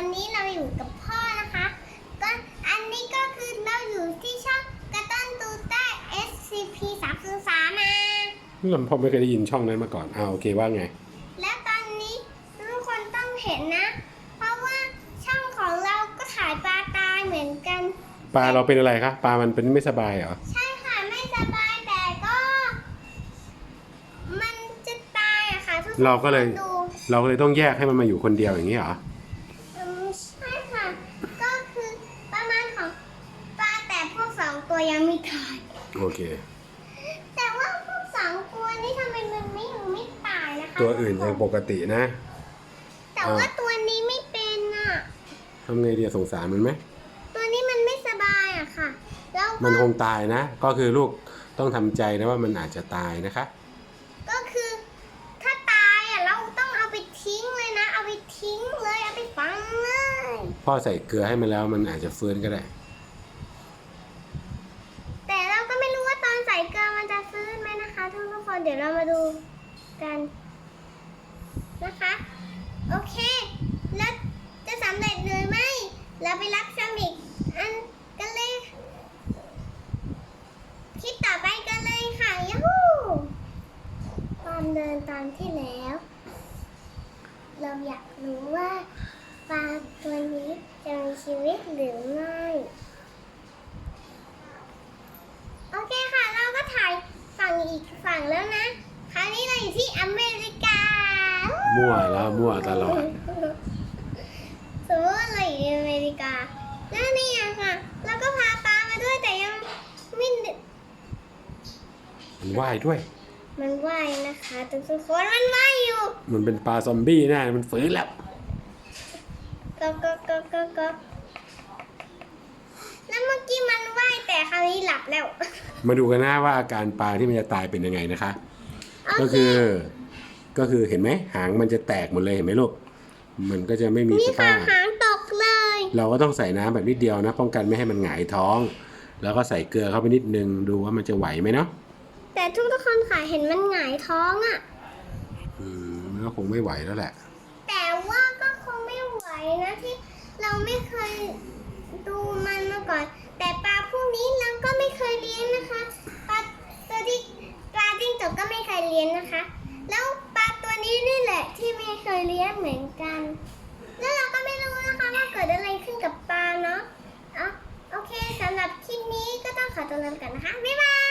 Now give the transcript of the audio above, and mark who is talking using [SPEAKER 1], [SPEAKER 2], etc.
[SPEAKER 1] อนนี้เราอยู่กับพ่อนะคะ ก็อันนี้ก็คือเราอยู่ที่ช่องกระต้นตูใต้ SCP 3 0 3มา
[SPEAKER 2] ลำพ่อไม่เคยได้ยินช่องนั้นมาก่อนอ่าโอเคว่าไง
[SPEAKER 1] และตอนนี้ทุกคนต้องเห็นนะ เพราะว่าช่องของเราก็ถ่ายปลาตายเหมือนกัน
[SPEAKER 2] ปลาเราเป็นอะไรคะปลามันเป็นไม่สบายเหรอ
[SPEAKER 1] ใช่ค่ะไม่สบายแต่ก็ มันจะตายอะค่ะทุกคน
[SPEAKER 2] เราก็เลย
[SPEAKER 1] ดู
[SPEAKER 2] เราก็เลยต้องแยกให้มันมาอยู่คนเดียวอย่างนี้เหรอ
[SPEAKER 1] อืม ใช่ค่ะ ก็คือประมาณของปลาแต่พวกสองตัวยังไม่ตาย
[SPEAKER 2] โอเค
[SPEAKER 1] แต่ว่าพวกสองตัวนี้ทำไมมันไม่ยังไม่ตายนะคะ
[SPEAKER 2] ตัวอื่นยังปกตินะ
[SPEAKER 1] แต่ว่าตัวนี้ไม่เป็นอะ
[SPEAKER 2] ทำไงดีสงสารมันไหม
[SPEAKER 1] ตัวนี้มันไม่สบายอะค่ะ แล้ว
[SPEAKER 2] มัน
[SPEAKER 1] ก็
[SPEAKER 2] คงตายนะ ก็คือลูกต้องทำใจนะว่ามันอาจจะตายนะคะ
[SPEAKER 1] ก็คือ ถ้าตายอะเราต้องเอาไปทิ้งเลยนะ เอาไปทิ้งเลยเอาไปฝังเลย
[SPEAKER 2] พ่อใส่เกลือให้มันแล้วมันอาจจะฟื้นก็ได้
[SPEAKER 1] แต่เราก็ไม่รู้ว่าตอนใส่เกลือมันจะฟื้นไหมนะคะทุกทุกคนเดี๋ยวเรามาดูกันนะคะ โอเค แล้วจะสำเร็จหรือไม่เราไปรับชมอีกอันกันเลยคลิปต่อไปกันเลยค่ะยูฮูตอนเดินตอนที่แล้ว เราอยากรู้ว่า ปลาตัวนี้จะมีชีวิตหรือไม่ โอเคค่ะ เราก็ถ่ายฝั่งอีกฝั่งแล้วนะ คราวนี้เราอยู่ที่อเมริกา
[SPEAKER 2] มั่วแล้วมั่วตลอด
[SPEAKER 1] สมมติว่าเราอยู่ในอเมริกา แล้วนี่อะค่ะ เราก็พาปลามาด้วยแต่ยังไม่ได้
[SPEAKER 2] มันว่ายด้วย
[SPEAKER 1] มันว่ายนะคะทุกคนมันว่ายอยู่
[SPEAKER 2] มันเป็นปลาซอมบี้แน่มันฟื้นแล้ว
[SPEAKER 1] ก็ก็ก็ก็ก็แล้วเมื่อกี้มันว่ายแต่คราวนี้หลับแล้ว
[SPEAKER 2] มาดูกันนะว่าอาการปลาที่มันจะตายเป็นยังไงนะคะ ก็คือ ก็คือเห็นไหมหางมันจะแตกหมดเลยเห็นไหมลูก มันก็จะไม่มี
[SPEAKER 1] นี่
[SPEAKER 2] ส
[SPEAKER 1] ค่ะ
[SPEAKER 2] ภา
[SPEAKER 1] หางตกเลย
[SPEAKER 2] เราก็ต้องใส่น้ำแบบนิดเดียวนะ ป้องกันไม่ให้มันหงายท้อง แล้วก็ใส่เกลือเข้าไปนิดนึงดูว่ามันจะไหวไหมเนาะ
[SPEAKER 1] แต่ทุกทุกๆคนค่ะเห็นมันหงายท้องอะ
[SPEAKER 2] อืมมันก็คงไม่ไหวแล้วแหละ
[SPEAKER 1] ไม่ไหวนะที่เราไม่เคยดูมันมาก่อน แต่ปลาพวกนี้เราก็ไม่เคยเลี้ยงนะคะปลาตัวที่ปลาจิ้งจกก็ไม่เคยเลี้ยงนะคะ แล้วปลาตัวนี้นี่แหละที่ไม่เคยเลี้ยงเหมือนกัน แล้วเราก็ไม่รู้นะคะว่าเกิดอะไรขึ้นกับปลาเนาะอะโอเคสำหรับคลิปนี้ก็ต้องขอตัวลาไปก่อนนะคะบ๊ายบาย